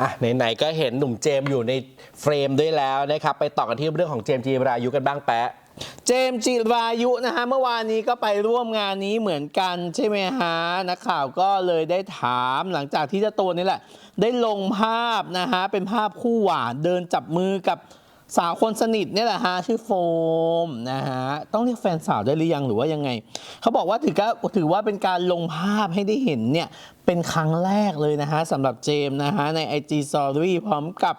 อะไหนๆก็เห็นหนุ่มเจมอยู่ในเฟรมด้วยแล้วนะครับ ไปต่อกันที่เรื่องของเจมจีรายุกันบ้างแปะเจมจิรายุนะฮะเมื่อวานนี้ก็ไปร่วมงานนี้เหมือนกันใช่ไหมฮะนักข่าวก็เลยได้ถามหลังจากที่เจ้าตัวนี่แหละ ได้ลงภาพนะฮะเป็นภาพคู่หวานเดินจับมือกับ สาวคนสนิทเนี่ยแหละฮะชื่อโฟมนะฮะต้องเรียกแฟนสาวได้หรือยังหรือว่ายังไง เขาบอกว่าถือก็ถือว่าเป็นการลงภาพให้ได้เห็นเนี่ยเป็นครั้งแรกเลยนะฮะสำหรับเจมส์นะฮะใน IG Story พร้อมกับ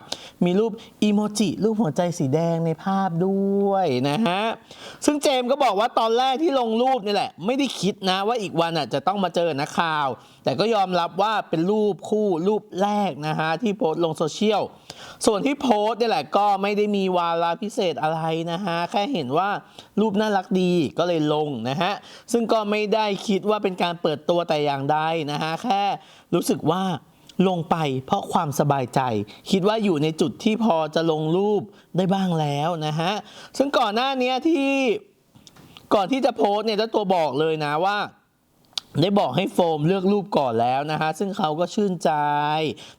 มีรูปอีโมจิรูปหัวใจสีแดงในภาพด้วยนะฮะซึ่งเจมส์ก็บอกว่าตอนแรกที่ลงรูปนี่แหละ ไม่ได้คิดนะว่าอีกวันอะจะต้องมาเจอนักข่าว แต่ก็ยอมรับว่าเป็นรูปคู่รูปแรกนะฮะที่โพสลงโซเชียล ส่วนที่โพสต์นี่แหละก็ไม่ได้มีวาระพิเศษอะไรนะฮะ แค่เห็นว่ารูปน่ารักดีก็เลยลงนะฮะ ซึ่งก็ไม่ได้คิดว่าเป็นการเปิดตัวแต่อย่างใดนะฮะ แค่รู้สึกว่าลงไปเพราะความสบายใจ คิดว่าอยู่ในจุดที่พอจะลงรูปได้บ้างแล้วนะฮะ ซึ่งก่อนหน้านี้ที่ก่อนที่จะโพสต์เนี่ยเจ้าตัวบอกเลยนะว่า ได้บอกให้โฟมเลือกรูปก่อนแล้วนะฮะ ซึ่งเขาก็ชื่นใจ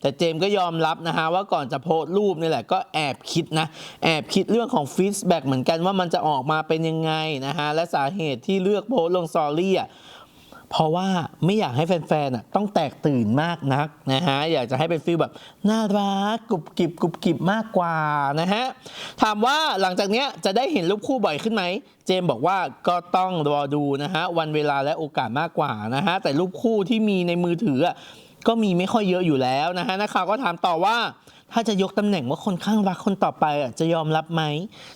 แต่เจมก็ยอมรับนะฮะ ว่าก่อนจะโพสรูปนี่แหละก็แอบคิดนะ แอบคิดเรื่องของฟีดแบ็กเหมือนกันว่ามันจะออกมาเป็นยังไงนะฮะ และสาเหตุที่เลือกโพสลงสอรี่อะ เพราะว่าไม่อยากให้แฟนๆต้องแตกตื่นมากนักนะฮะอยากจะให้เป็นฟีลแบบน่ารักกรุบกริบกรุบกริบมากกว่านะฮะถามว่าหลังจากเนี้ยจะได้เห็นรูปคู่บ่อยขึ้นไหม เจมบอกว่าก็ต้องรอดูนะฮะวันเวลาและโอกาสมากกว่านะฮะแต่รูปคู่ที่มีในมือถือก็มีไม่ค่อยเยอะอยู่แล้วนะฮะนักข่าวก็ถามต่อว่า ถ้าจะยกตำแหน่งว่าคนข้างรักคนต่อไปอะจะยอมรับไหม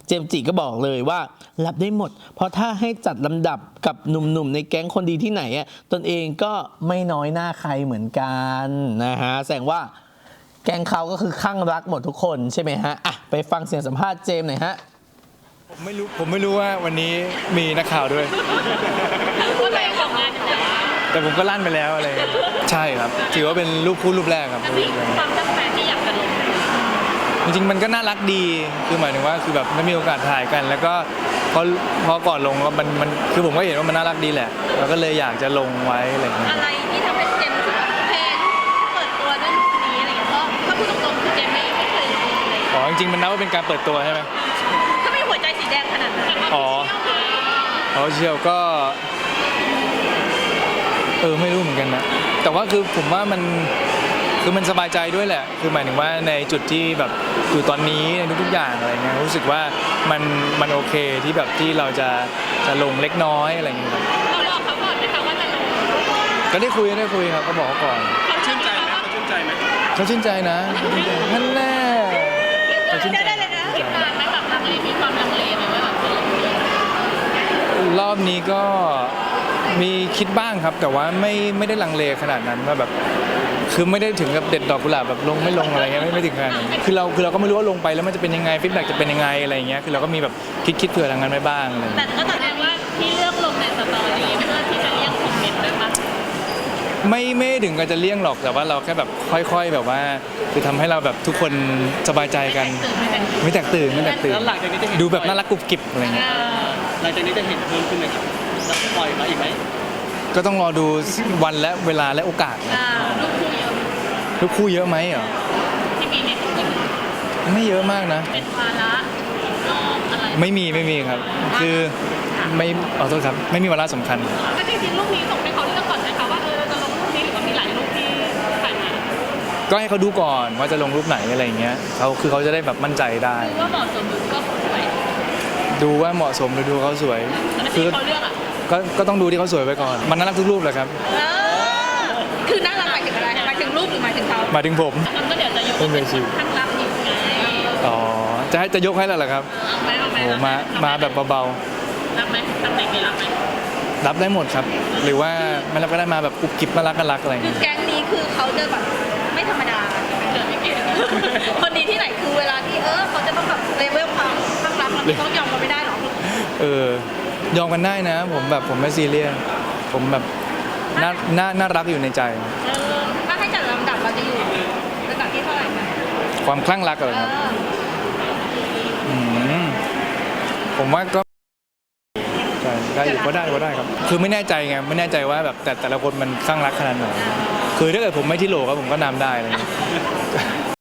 เจมส์จิก็บอกเลยว่า รับได้หมด เพราะถ้าให้จัดลำดับกับหนุ่มๆ ในแก๊งคนดีที่ไหนอะตนเองก็ไม่น้อยหน้าใครเหมือนกันนะฮะแสดงว่าแก๊งเขาก็คือข้างรักหมดทุกคนใช่ไหมฮะอะไปฟังเสียงสัมภาษณ์เจมส์หน่อยฮะผมไม่รู้ผมไม่รู้ว่าวันนี้มีนักข่าวด้วย ก็เลยทำงานอยู่แล้วแต่ผมก็ลั่นไปแล้วอะไรอย่างเงี้ยใช่ครับ ถือว่าเป็นรูปคู่รูปแรกครับแล้วมีความตั้งใจที่อยากจะลง จริงๆมันก็น่ารักดีคือหมายถึงว่าคือแบบไม่มีโอกาสถ่ายกัน แล้วก็พอพอก่อนลงมันมันคือผมก็เห็นว่ามันน่ารักดีแหละเราก็เลยอยากจะลงไว้อะไรอย่างเงี้ย อะไรที่ทำให้เจมส์รู้สึกว่าเพลงเปิดตัวด้วยลุคนี้อะไรอย่างเงี้ยเพราะถ้าพูดตรงๆคือเจมส์ไม่ไม่เคยลงเลยอ๋อจริงๆมันนับว่าเป็นการเปิดตัวใช่ไหมถ้าไม่หัวใจสีแดงขนาดนั้นอ๋ออ๋อเชียวก็ เออไม่รู้เหมือนกันนะแต่ว่าคือผมว่ามัน คือมันสบายใจด้วยแหละ คือหมายถึงว่าในจุดที่แบบอยู่ตอนนี้ในทุกๆอย่างอะไรเงี้ยรู้สึกว่ามันมันโอเคที่แบบที่เราจะจะลงเล็กน้อยอะไรเงี้ยครับเราบอกเขาก่อนไหมคะว่าจะลงก็ได้คุยได้คุยครับก็บอกเขาก่อนเขาชื่นใจไหมเขาชื่นใจไหมเขาชื่นใจนะเขาชื่นใจนั่นแน่เขาชื่นใจได้เลยนะคิดนานไหมแบบลังเลมีความลังเลไหมว่าแบบจะลงดีรอบนี้ก็มีคิดบ้างครับ แต่ว่าไม่ไม่ได้ลังเลขนาดนั้นว่าแบบ คือไม่ได้ถึงกับเด็ดดอกกุหลาบแบบลงไม่ลงอะไรเงี้ยไม่ไม่ถึงขนาดนั้นคือเราคือเราก็ไม่รู้ว่าลงไปแล้วมันจะเป็นยังไงฟีดแบ็กจะเป็นยังไงอะไรเงี้ยคือเราก็มีแบบคิดคิดเผื่อทางนั้นไว้บ้างอะไรแต่เงี้ยก็แสดงว่าที่เลือกลงในสตอรี่เพื่อที่จะเลี่ยงคอมเมนต์ด้วยปะไม่ไม่ถึงกับจะเลี่ยงหรอกแต่ว่าเราแค่แบบค่อย ๆ แบบว่าคือทำให้เราแบบทุกคนสบายใจกันตื่นไม่แต่งไม่แตกตื่นไม่แตกตื่นแล้วหลังจากนี้จะเห็นดูแบบน่ารักกรุบกริบอะไรเงี้ยหลังจากนี้จะเห็นเพิ่มขึ้นไหมครับจะปล่อยมาอีกไหมก็ต้องรอดูวันและเวลาและโอกาสนะอ่าลูกคู่เยอะ ทุกคู่เยอะไหมเหรอที่มีในกลุ่มไม่เยอะมากนะ เป็นภาระน้องอะไรไม่มีไม่มีครับ คือไม่ขอโทษครับ ไม่มีวาระสำคัญ ก็จริงๆรูปนี้ส่งให้เขาเลือกก่อนนะคะว่าเออจะลงรูปนี้หรือว่ามีหลายรูปที่ถ่ายมาก็ให้เขาดูก่อนว่าจะลงรูปไหนอะไรอย่างเงี้ยเขาคือเขาจะได้แบบมั่นใจได้ดูว่าเหมาะสมหรือก็สวยดูว่าเหมาะสมหรือดูเขาสวยแล้วคืที่อเขาเลือกอะก็ก็ต้องดูที่เขาสวยไว้ก่อน มันน่ารักทุกรูปแหละครับ เออคือน่ารักหมาย ถึงอะไรหมายถึงรูปหรือหมายถึงเขาหมายถึงผม มันก็เดี๋ยวจะยกเป็นเวทีข้างรักอีกไงอ๋อ จะให้จะยกให้แล้วเหรอครับเอาไหมเอาไหมโอ้มามาแบบเบารับไหมตำแหน่งนี้รับไหมๆ รับได้หมดครับ หรือว่าไม่รับก็ได้มาแบบกุบกิบน่ารักน่ารักอะไรอย่างคือเงี้ย แก๊งนี้คือเขาจะแบบไม่ธรรมดาเจอไม่เก่งคนดีที่ไหนคือเวลาที่เออเขาจะต้องแบบเลเวลความข้างรักเราต้องยอมเขาไม่ได้หรอเออ ยอมกันได้นะ ผมแบบผมไม่ซีเรียสผมแบบ น่าน่าน่ารักอยู่ในใจ เออถ้าให้จัดลำดับเราจะอยู่ระดับที่เท่าไหร่คะความคลั่งรักอะไรเอครับอมผมว่าก็ใช่ได้อยู่ก็ได้ก็ได้ครับ คือไม่แน่ใจไงไม่แน่ใจว่าแบบแต่แต่ละคนมันคลั่งรักขนาดไหนคือถ้าเกิดผมไม่ที่โหลก็ผมก็นำได้อะไรเงี้ย